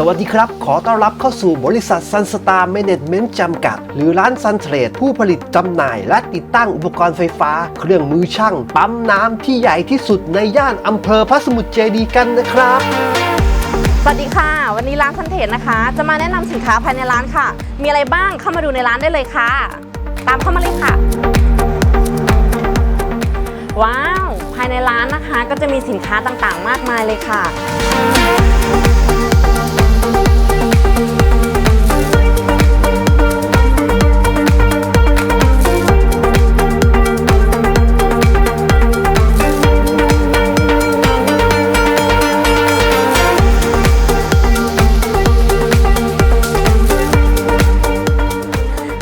สวัสดีครับ ขอต้อนรับเข้าสู่บริษัทซันสตาร์เมเนจเมนต์จำกัด หรือร้านซันเทรดผู้ผลิตจำหน่าย และติดตั้งอุปกรณ์ไฟฟ้า เครื่องมือช่าง ปั๊มน้ำที่ใหญ่ที่สุดในย่านอำเภอพระสมุทรเจดีย์กันนะครับ สวัสดีค่ะ วันนี้ร้านซันเทจนะคะ จะมาแนะนำสินค้าภายในร้านค่ะ มีอะไรบ้างเข้ามาดูในร้านได้เลยค่ะ ตามเข้ามาเลยค่ะ ว้าว ภายในร้านนะคะ ก็จะมีสินค้าต่างๆ มากมายเลยค่ะ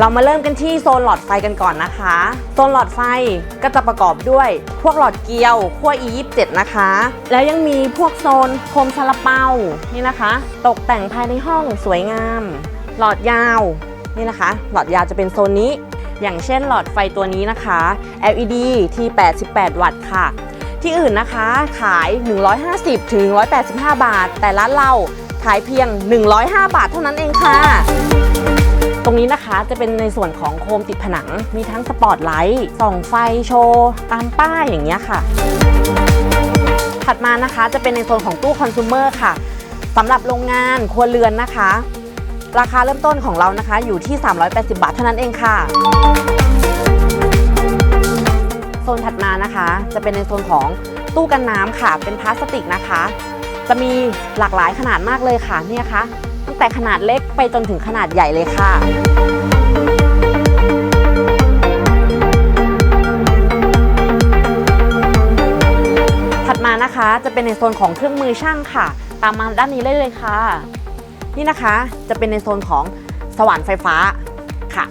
เรามาเริ่มกันที่โซนหลอดไฟกันก่อนนะคะ โซนหลอดไฟก็จะประกอบด้วย พวกหลอดเกลียวขั้ว E27 นะคะ แล้วยังมีพวกโซนโคมซาลาเปานี่นะคะ ตกแต่งภายในห้องสวยงาม หลอดยาวนี่นะคะ หลอดยาวจะเป็นโซนนี้ อย่างเช่นหลอดไฟตัวนี้นะคะ LED ที่ 88 วัตต์ค่ะ ที่อื่นนะคะขาย 150ถึง185 บาท แต่ร้านเราขายเพียง 105 บาทเท่านั้นเองค่ะ ตรงนี้นะคะจะเป็นในส่วนของโคมติดผนัง มีทั้งสปอตไลท์ส่องไฟโชว์ตามป้ายอย่างเงี้ยค่ะ ถัดมานะคะจะเป็นในโซนของตู้คอน sumer ค่ะสำหรับโรงงานครัวเรือนนะคะ ราคาเริ่มต้นของเรานะคะอยู่ที่ 380 บาทเท่านั้นเองค่ะโซนถัดมานะคะ จะเป็นในโซนของตู้กันน้ำค่ะ เป็นพลาสติกนะคะ จะมีหลากหลายขนาดมากเลยค่ะเนี่ยค่ะ งแต่ขนาดเล็กไปจนถึงขนาดใหญ่เลยค่ะถัดมานะคะจะเป็นในโซนของเครื่องมือช่างค่ะ ตามมาด้านนี้เลยเลยค่ะ นี่นะคะจะเป็นในโซนของสว่านไฟฟ้าค่ะ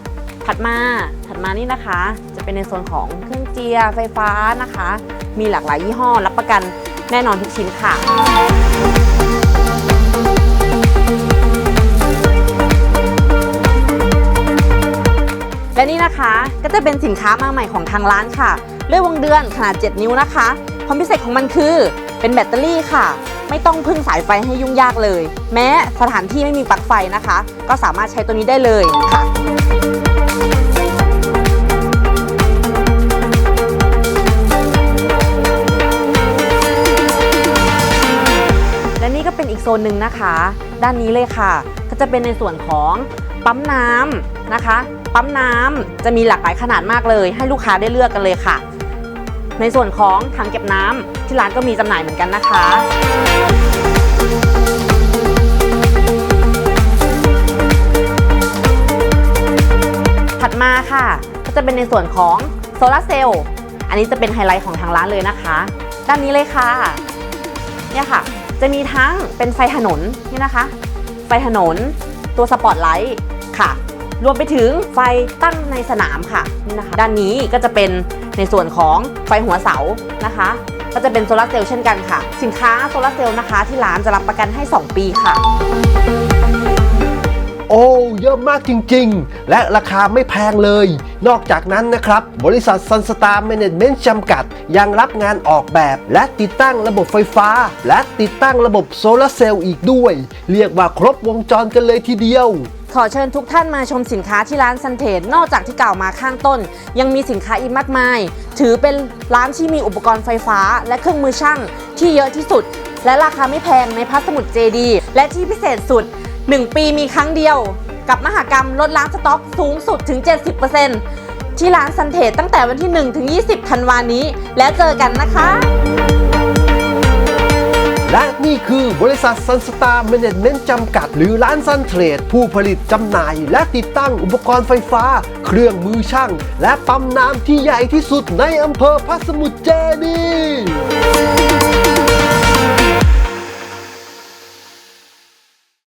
ถัดมาถัดมานี่นะคะ จะเป็นในโซนของเครื่องเจียไฟฟ้านะคะ มีหลากหลายยี่ห้อรับประกันแน่นอนทุกชิ้นค่ะ ก็จะเป็นสินค้ามาใหม่ของทางร้านค่ะเลื่อยวงเดือนขนาด 7 นิ้วนะคะ ความพิเศษของมันคือเป็นแบตเตอรี่ค่ะ ไม่ต้องพึ่งสายไฟให้ยุ่งยากเลย แม้สถานที่ไม่มีปลั๊กไฟนะคะ ก็สามารถใช้ตัวนี้ได้เลยค่ะและนี่ก็เป็นอีกโซนหนึ่งนะคะ ด้านนี้เลยค่ะ ก็จะเป็นในส่วนของ ปั๊มน้ำนะคะ ปั๊มน้ำจะมีหลากหลายขนาดมากเลย ให้ลูกค้าได้เลือกกันเลยค่ะ ในส่วนของถังเก็บน้ำที่ร้านก็มีจำหน่ายเหมือนกันนะคะถัดมาค่ะ ก็จะเป็นในส่วนของโซลาร์เซลล์อันนี้จะเป็นไฮไลท์ของทางร้านเลยนะคะ ด้านนี้เลยค่ะเนี่ยค่ะ จะมีทั้งเป็นไฟถนนนี่นะคะ ไฟถนนตัวสปอตไลท์ ค่ะ รวมไปถึงไฟตั้งในสนามค่ะนี่นะคะ ด้านนี้ก็จะเป็นในส่วนของไฟหัวเสานะคะ ก็จะเป็นโซลาร์เซลล์เช่นกันค่ะ สินค้าโซลาร์เซลล์นะคะที่ร้านจะรับประกันให้ 2 ปีค่ะ โอ้เยอะมากจริงๆ และราคาไม่แพงเลย นอกจากนั้นนะครับ บริษัท Sun Star Management จำกัด ยังรับงานออกแบบ และติดตั้งระบบไฟฟ้า และติดตั้งระบบโซลาร์เซลล์อีกด้วย เรียกว่าครบวงจรกันเลยทีเดียว ขอเชิญทุกท่านมาชมสินค้าที่ร้านซันเทนนอกจากที่กล่าวมาข้างต้น ยังมีสินค้าอีกมากมาย ถือเป็นร้านที่มีอุปกรณ์ไฟฟ้า และเครื่องมือช่างที่เยอะที่สุด และราคาไม่แพงในพัสมุทรเจดีและที่พิเศษสุด 1 ปีมีครั้งเดียว กับมหากรรมลดล้างสต็อกสูงสุดถึง 70%ที่ร้านซันเทนตั้งแต่วันที่ 1 ถึง 20ธันวานี้ แล้วเจอกันนะคะ และนี่คือบริษัทซันสตาร์เมเนจเมนต์จำกัด หรือร้านซันเทรด ผู้ผลิตจำหน่าย และติดตั้งอุปกรณ์ไฟฟ้า เครื่องมือช่าง และปั๊มน้ำที่ใหญ่ที่สุดในอำเภอพระสมุทรเจดีย์